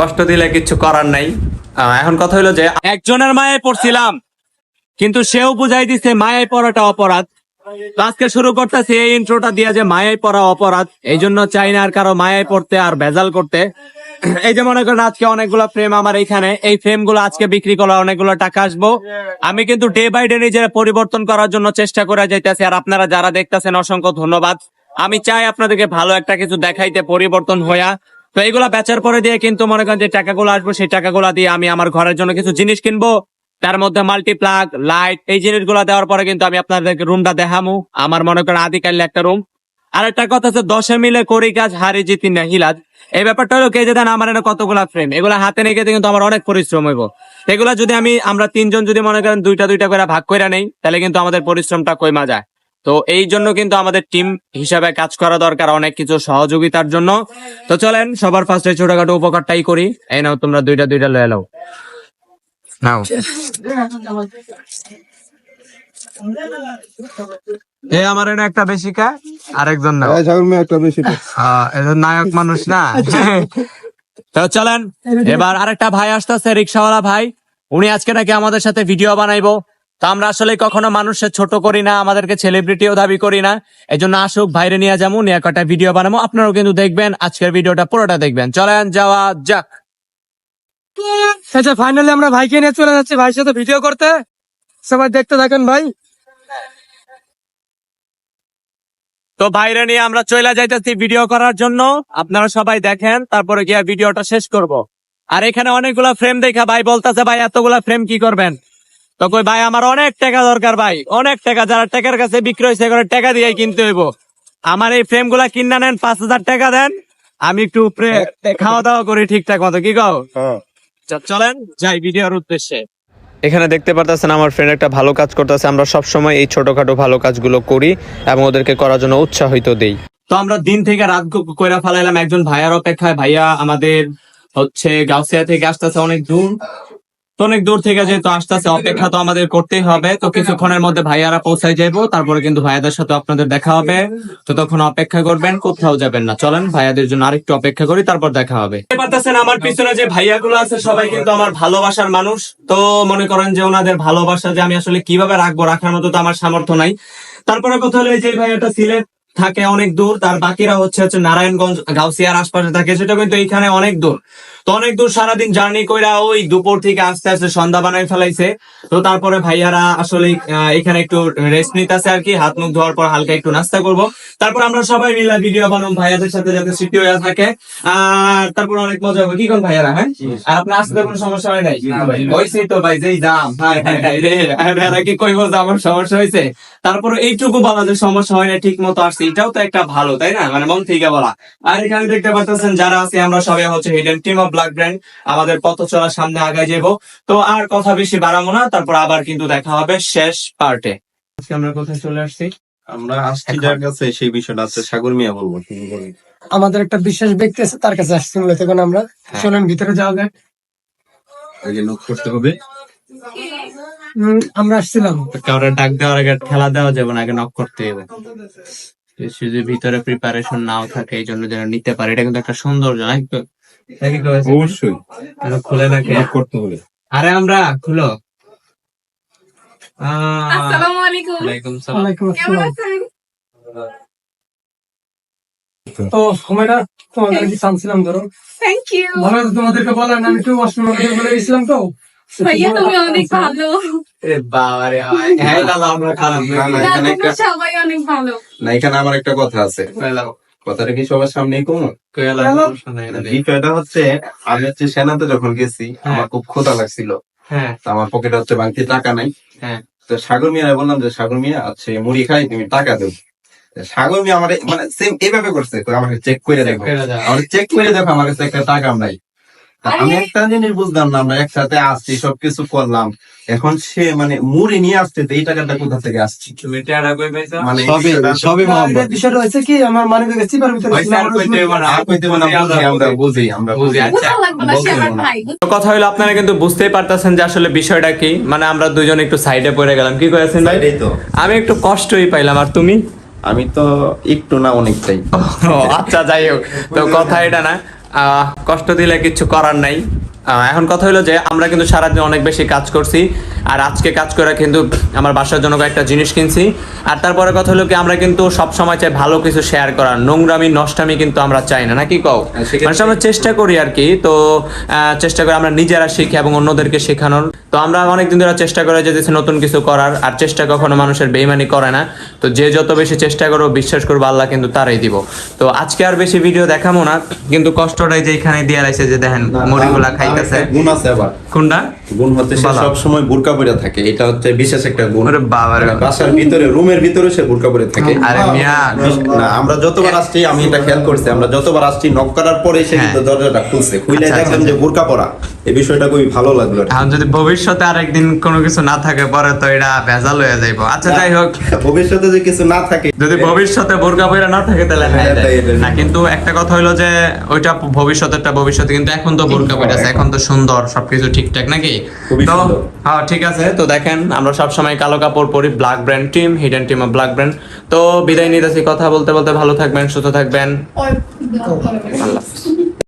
কষ্ট দিলে কিছু করার নাই। এখন কথা হলো যে একজনের মায়ে পড়ছিলাম, কিন্তু সেও বুঝাই দিছে মায়ায় পড়াটা অপরাধ। আজকে শুরু করতেছি এই ইন্ট্রোটা দিয়া যে মায়ায় পড়া অপরাধ। এই জন্য চাই না আর কারও মায়ায় পড়তে আর ভেজাল করতে। এই যে মনে করেন আজকে অনেকগুলো ফ্রেম আমার এখানে এই ফ্রেমগুলো আজকে বিক্রি করা অনেকগুলো টাকা আসব। আমি কিন্তু ডে বাই ডে নিজের পরিবর্তন করার জন্য চেষ্টা করে যাইতেছি। আর আপনারা যারা দেখতেছেন, অসংখ্য ধন্যবাদ। আমি চাই আপনাদেরকে ভালো একটা কিছু দেখাইতে, পরিবর্তন হইয়া তো এইগুলা বেচার পরে দিয়ে কিন্তু মনে করেন যে টাকাগুলো আসব, সেই টাকাগুলো দিয়ে আমি আমার ঘরের জন্য কিছু জিনিস কিনবো। তার মধ্যে মাল্টিপ্লাগ লাইট এই জিনিসগুলো দেওয়ার পরে কিন্তু আমি আপনাদেরকে রুমটা দেখামু। আমার মনে করেন আদিকালে একটা রুম আর একটা কথা হচ্ছে, দশে মিলে করি কাজ, হারি জিতি না হিলাজ এই ব্যাপারটা হলো কে যে দেন আমার এনে কতগুলা ফ্রেম এগুলা হাতে নিয়ে গেতে কিন্তু আমার অনেক পরিশ্রম হইব। এগুলা যদি আমি, আমরা তিনজন যদি মনে করেন দুইটা দুইটা করে ভাগ করে নেই, তাহলে কিন্তু আমাদের পরিশ্রমটা কইমা যায়। তো এই জন্য কিন্তু আমাদের টিম হিসাবে কাজ করা দরকার অনেক কিছু সহযোগিতার জন্য। তো চলেন সবার ফার্স্টে ছোটখাটো উপকারটাই করি। এই নাও তোমরা দুইটা দুইটা লয়ে নাও। নাও। এ আমার এনে একটা বেশি খায় আরেকজন নাও। ঠাকুর মেয়ে একটা বেশি হ্যাঁ, নায়ক মানুষ না। তো চলেন এবার আরেকটা ভাই আসতেছে রিক্সাওয়ালা ভাই। উনি আজকে নাকি আমাদের সাথে ভিডিও বানাইবো। তো আমরা আসলে কখনো মানুষের ছোট করি না, আমাদেরকে সেলিব্রিটিও দাবি করি না। এই জন্য আসুক, বাইরে নিয়ে যাব, নিয়ে কটা ভিডিও বানাবো। আপনারাও কিন্তু দেখবেন, আজকের ভিডিওটা পুরোটা দেখবেন। চলেন, যাওয়া যাক। আচ্ছা ফাইনালি আমরা ভাইকে নিয়ে চলে যাচ্ছি, ভাইয়ের সাথে ভিডিও করতে। সবাই দেখতে থাকেন, ভাই। তো বাইরে নিয়ে আমরা চলে যাইতেছি ভিডিও করার জন্য। আপনারা সবাই দেখেন, তারপরে গিয়ে ভিডিওটা শেষ করব। আর এখানে অনেকগুলা ফ্রেম দেখা, ভাই বলতেছে, ভাই, এতগুলা ফ্রেম কি করবেন? তো কই ভাই আমার অনেক টাকা দরকার ভাই। অনেক টাকা। যারা টাকার কাছে বিক্রি হয়েছে করে টাকা দিয়ে কিনতে হইব। আমার এই ফ্রেমগুলা কিনা নেন পাঁচ হাজার টাকা দেন। আমি একটু উপরে খাওয়া দাওয়া করি ঠিকঠাক মতো। কি কও? চলেন যাই ভিডিওর উদ্দেশ্যে। এখানে দেখতে পারতেছেন আমার ফ্রেন্ড একটা ভালো কাজ করতেছে। আমরা সব সময় এই ছোটখাটো ভালো কাজগুলো করি এবং ওদেরকে করার জন্য উৎসাহিত দেই। তো আমরা দিন থেকে রাত কইরা ফেলাইলাম। একজন ভাইয়ার অপেক্ষায় ভাইয়া আমাদের হচ্ছে গাউসিয়া থেকে আসতেছে অনেক দূর। অনেক দূর থেকে যেহেতু আসতেছে, অপেক্ষা তো আমাদের করতেই হবে। তো কিছুক্ষণের মধ্যে ভাইয়ারা পৌঁছায় যাব তারপরে কিন্তু ভাইয়াদের সাথে আপনাদের দেখা হবে। তো তখন অপেক্ষা করবেন, কোথাও যাবেন না। চলেন, ভাইয়াদের জন্য আরেকটু অপেক্ষা করি, তারপর দেখা হবে। পারতেছেন আমার পিছনে যে ভাইয়াগুলো আছে, সবাই কিন্তু আমার ভালোবাসার মানুষ। তো মনে করেন যে ওনাদের ভালোবাসা যে আমি আসলে কীভাবে রাখব, রাখার মতো তো আমার সামর্থ্য নাই। তারপরে কথা হলো, এই যে ভাইয়াটা সিলেট থাকে অনেক দূর তার বাকিরা হচ্ছে হচ্ছে নারায়ণগঞ্জ গাউসিয়ার আশপাশে থাকে সেটা কিন্তু এইখানে অনেক দূর। তো অনেক দূর সারাদিন জার্নি কইরা ওই দুপুর থেকে আস্তে আস্তে সন্ধ্যা বানাই ফেলাইছে। তো তারপরে ভাইয়ারা আসলে এখানে একটু রেস্ট নিতেছে আর কি হাত মুখ ধোয়ার পর হালকা একটু নাস্তা করব। তারপর আমরা সবাই মিলে ভিডিও বানাবো ভাইয়াদের সাথে যাতে স্মৃতি হয়ে থাকে। আর তারপর অনেক মজা হবে। কি কোন ভাইয়ারা হ্যাঁ? আর আপনার আসতে কোনো সমস্যা হয় নাই? হয়েছে তো ভাই যেই দাম কি কইব যে আমার সমস্যা হয়েছে তারপর এইটুকু বলা যে সমস্যা হয় না ঠিক মতো আসছে এটাও তো একটা ভালো তাই না? মানে মন থেকে বলা। আর এখানে দেখতে পাচ্ছেন যারা আছে আমরা সবাই হচ্ছে hidden team of black brand আমাদের পথ চলার সামনে আগায় যাব। তো আর কথা বেশি বাড়াবো না তারপর আবার কিন্তু দেখা হবে শেষ পার্টে আজকে আমরা কোথায় চলে আসছি? আমরা আসছি যার কাছে সেই বিষয়টা আছে সাগর মিয়া বলব। আমাদের একটা বিশেষ ব্যক্তি আছে তার কাছে আসছি মূলত এখন আমরা। চলেন ভিতরে যাওয়া যাক। আগে নোট করতে হবে। আমরা আসছিলাম। কাউরে ডাক দেওয়ার আগে খেলা দেওয়া যাবে না আগে নক করতে হবে। যদি ভিতরে প্রিপারেশন নাও থাকে এই জন্য যেন নিতে পারে। এটা কিন্তু একটা সৌন্দর্য না একটু? অবশ্যই। এটা খুলে নাকি করতে হবে আরে আমরা খুলো। আহ, আসসালামু আলাইকুম। কেমন আছেন? তো সময়টা তোমাদের কি চানছিলাম ধরো। থ্যাংক ইউ ভালো তোমাদেরকে বলার না আমি একটু অষ্টম বলে গেছিলাম তো। ভাইয়া তুমি অনেক ভালো। এ হ্যাঁ। দাদা আমরা খারাপ না, না, না, এখানে সবাই অনেক ভালো। না এখানে আমার একটা কথা আছে। কথাটা কি সবার সামনেই কমো বিষয়টা হচ্ছে আমি হচ্ছে সেনাতে যখন গেছি আমার খুব ক্ষুধা লাগছিল। হ্যাঁ। আমার পকেটে হচ্ছে বাংতি টাকা নাই। হ্যাঁ। তো সাগর মিয়া বললাম যে সাগর মিয়া আছে মুড়ি খাই তুমি টাকা দেবো সাগর মিয়া আমার মানে সেম এইভাবে করছে। আমাকে চেক করে দেখো। আমার চেক করে দেখো আমার কাছে একটা টাকা নাই। আমি একটা জিনিস বুঝলাম না আমরা একসাথে আসছি সবকিছু করলাম। এখন সে মানে মুড়ি নিয়ে আসছে এই টাকাটা কোথা থেকে আসছে? তুমি টেরা কই পাইছো? মানে বিষয়টা- কি আমার মানে আচ্ছা। কথা হলো আপনারা কিন্তু বুঝতেই পারতেছেন যে আসলে বিষয়টা কি। মানে আমরা দুজন একটু সাইডে পড়ে গেলাম। কি করেছেন ভাই? তো। আমি একটু কষ্টই পাইলাম আর তুমি? আমি তো একটু না অনেকটাই। আচ্ছা যাই হোক। তো কথা এটা না। কষ্ট দিলে কিছু করার নাই। এখন কথা হলো যে আমরা কিন্তু সারাদিন অনেক বেশি কাজ করছি। আর আজকে কাজ করে কিন্তু আমার বাসার জন্য কয়েকটা জিনিস কিনছি। আর তারপরে কথা হলো কি আমরা কিন্তু সব সময় চাই ভালো কিছু শেয়ার করার। নোংরামি নষ্টামি কিন্তু আমরা চাই না নাকি কও? মানে আমরা চেষ্টা করি আর কি তো চেষ্টা করি আমরা নিজেরা শিখি এবং অন্যদেরকে শেখানোর। তো আমরা অনেকদিন ধরে চেষ্টা করে যেতেছি নতুন কিছু করার আর চেষ্টা কখনো মানুষের বেইমানি করে না। তো যে যত বেশি চেষ্টা করব বিশ্বাস করব আল্লাহ কিন্তু তারাই দিব। তো আজকে আর বেশি ভিডিও দেখাবো না কিন্তু কষ্টটাই যে এখানে দিয়ে রাখছে যে দেখেন মুড়িগুলা খাইতেছে। গুণ আছে আবার। কোনটা? গুণ হচ্ছে সব সময় বোরকা পরে থাকে। এটা হচ্ছে বিশেষ একটা গুণ। ওরে বাবা রে। বাসার ভিতরে রুমের ভিতরে সে বোরকা পরে থাকে। আরে মিয়া না আমরা যতবার আসছি আমি এটা খেয়াল করছি আমরা যতবার আসছি নক করার পরে সে কিন্তু দরজাটা খুলছে। খুলে আচ্ছা, দেখলাম আচ্ছা। যে বোরকা পরা। এই বিষয়টা খুবই ভালো লাগল এখন যদি ভবিষ্যতে আরেকদিন কোনো কিছু না থাকে পরে তো এটা ভেজাল হয়ে যাইবো। আচ্ছা যাই হোক। ভবিষ্যতে যে কিছু না থাকে যদি ভবিষ্যতে বোরকা পয়রা না থাকে তাহলে হ্যাঁ, হয়ে। না কিন্তু একটা কথা হলো যে ওইটা ভবিষ্যতেরটা ভবিষ্যতে কিন্তু এখন তো বোরকা পয়রা আছে এখন তো সুন্দর সবকিছু ঠিকঠাক নাকি? তো হ্যাঁ ঠিক আছে তো দেখেন আমরা সব সময় কালো কাপড় পরি black brand team hidden team of black brand তো বিদায় নিতেছি কথা বলতে বলতে ভালো থাকবেন সুস্থ থাকবেন। আল্লাহ।